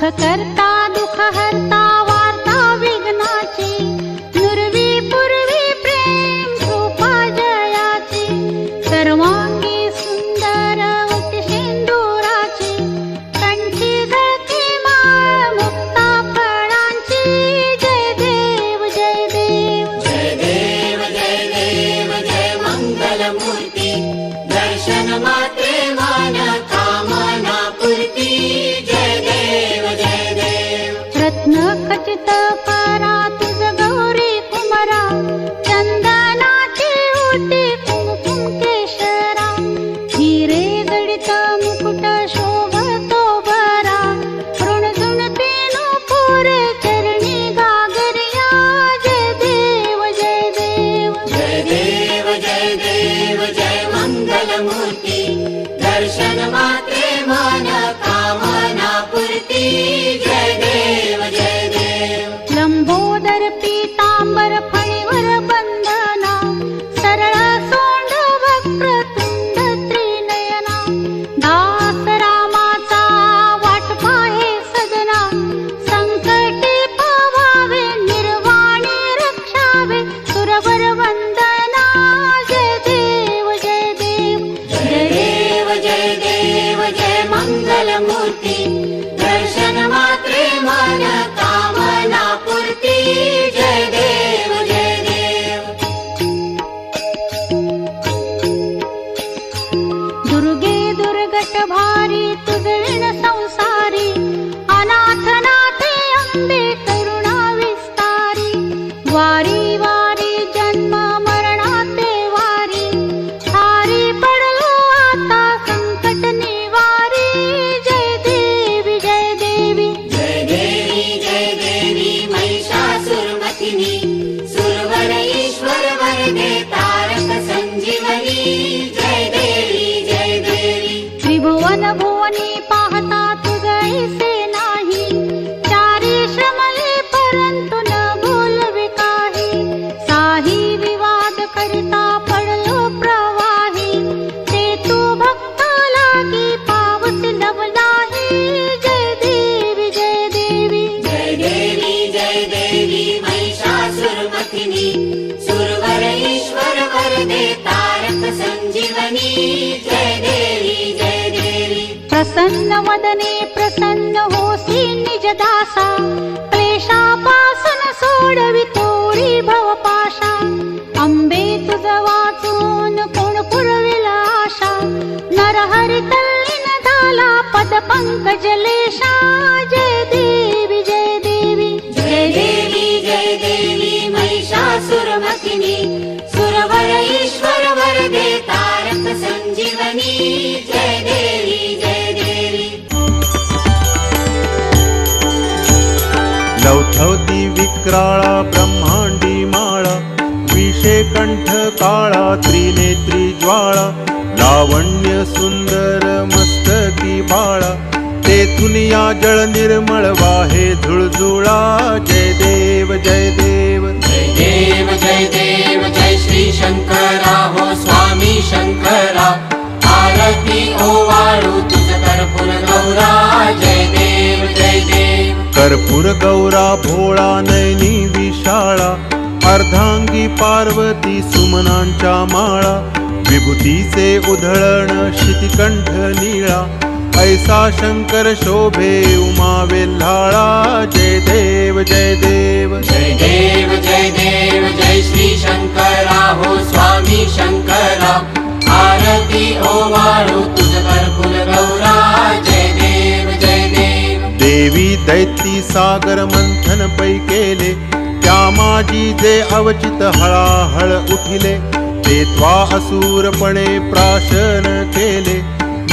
दुख करता प्रसन्न वदने प्रसन्न होसी निज दासा क्लेशापासन सोडवी तोरी भवपाशा। अंबे तुझ वाचून कोण पुरविल आशा। नरहरी तल्लीन झाला पद पंकज लेशा। जय देवी जय देवी। जय देवी जय देवी महिषासुरमथिनी कंठ काळा त्रिनेत्री ज्वाळा लावण्य सुंदर मस्तकी बाळा. तेथून या जळ निर्मळ वाहे झुळझुळा. जय देव जय देव. जय देव जय देव जय श्री शंकरा. हो स्वामी शंकरा. आरती ओवाळू तुझ कर्पूर गौरा. जय देव जय देव. कर्पूर गौरा भोळा नयनी विशाळा. अर्धांगी पार्वती सुमनांच्या माळा विभूतीचे उधळण शितिकंठ निळा ऐसा शंकर शोभे उमा वेल्हाळा जय देव जय देव. जय देव जय देव जय श्री शंकरा हो स्वामी शंकरा आरती ओवाळू तुझ कर्पूर गौरा जय देव जय देव. देवी दैती सागर मंथन पै केले त्या माझी जे अवचित हळाहळ उठिले ते त्वा असुरपणे प्राशन केले.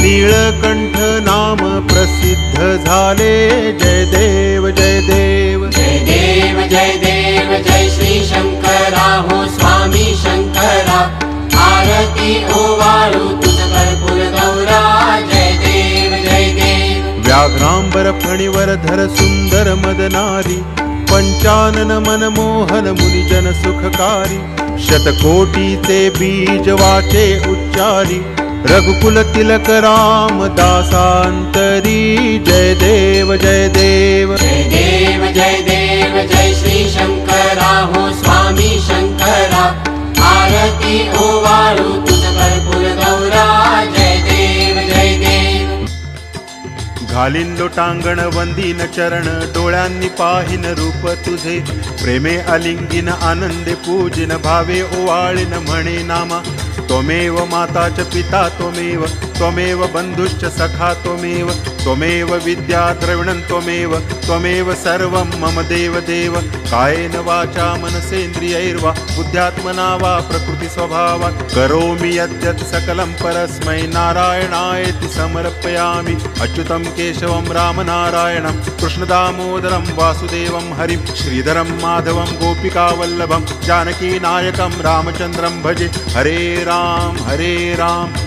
नीळकंठ नाम प्रसिद्ध झाले. जय देव जय देव. जय देव जय देव जय श्री शंकरा हो स्वामी शंकरा. आरती ओवाळू तुझ कर्पूर गौरा. जय देव जय देव. व्याघ्रांबर फणीवर धर सुंदर मदनारी. पंचानन मनमोहन मुनिजन सुखकारी शतकोटीचे बीज वाचे उच्चारी, रघुकुल तिलक राम दासांतरी। जय देव जय देव। जय देव जय देव, जय श्री शंकरा। हो स्वामी शंकरा, आरती ओवाळू घालीन लोटांगण वंदीन चरण डोळ्यांनी पाहिन रूप तुझे. प्रेमे अलिंगिन आनंदे पूजिन भावे ओवाळीन म्हणे नामा. त्वमेव माता च पिता त्वमेव त्वमेव बन्धुश्च सखा त्वमेव त्वमेव विद्या द्रविणं त्वमेव त्वमेव सर्वं मम देव देव कायेन वाचा मनसेन्द्रियैर्वा, बुद्ध्यात्मना वा प्रकृतिस्वभावात् करोमि यद्यत् सकलं परस्मै, नारायणायति समर्पयामि। अच्युतं केशवं रामनारायणं, कृष्णदामोदरं वासुदेवं हरिं, श्रीधरं माधवं गोपिकावल्लभं, जानकीनायकं रामचन्द्रं भजे। हरे राम हरे राम।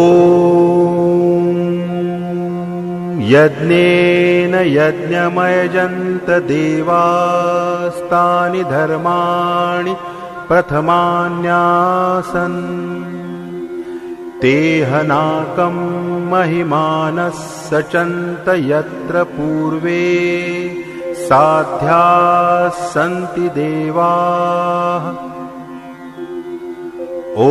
यज्ञेन यज्ञमयजन्त देवास्तानि धर्माणि प्रथमान्यासन्। तेहनाकं महिमानः सचन्त यत्र पूर्वे साध्याः सन्ति देवाः। ॐ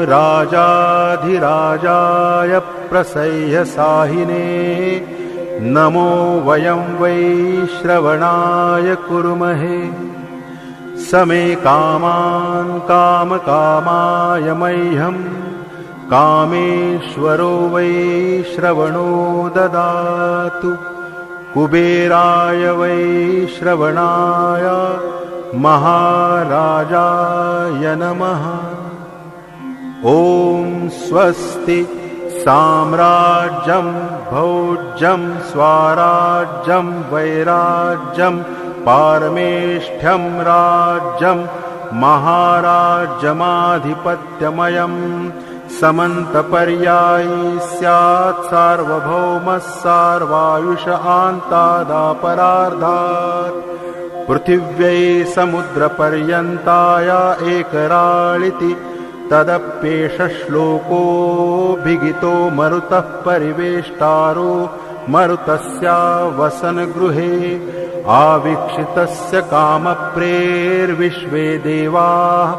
राजाधिराजाय प्रसह्य साहिने। नमो वयं वै श्रवणाय कुर्महे। समे कामान् कामकामाय मह्यं। कामेश्वरो वै श्रवणो ददातु। कुबेराय वै श्रवणाय महाराजाय नमः ॐ स्वस्ति साम्राज्यं भौज्यं स्वाराज्यं वैराज्यं पारमेष्ठ्यं राज्यं महाराज्यमाधिपत्यमयं। समन्तपर्यायी स्यात् सार्वभौमः सार्वायुष आन्तादापरार्धात्। पृथिव्यै समुद्रपर्यन्ताय एकराळिति तदप्येष श्लोकोऽभिगितो मरुतः परिवेष्टारो मरुतस्या वसनगृहे आवीक्षितस्य कामप्रेर्विश्वे देवाः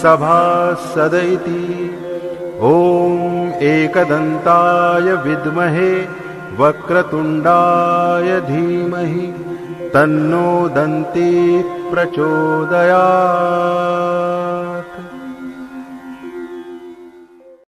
सभासद इति। ॐ एकदन्ताय विद्महे वक्रतुण्डाय धीमहि तन्नो दन्ती प्रचोदयात्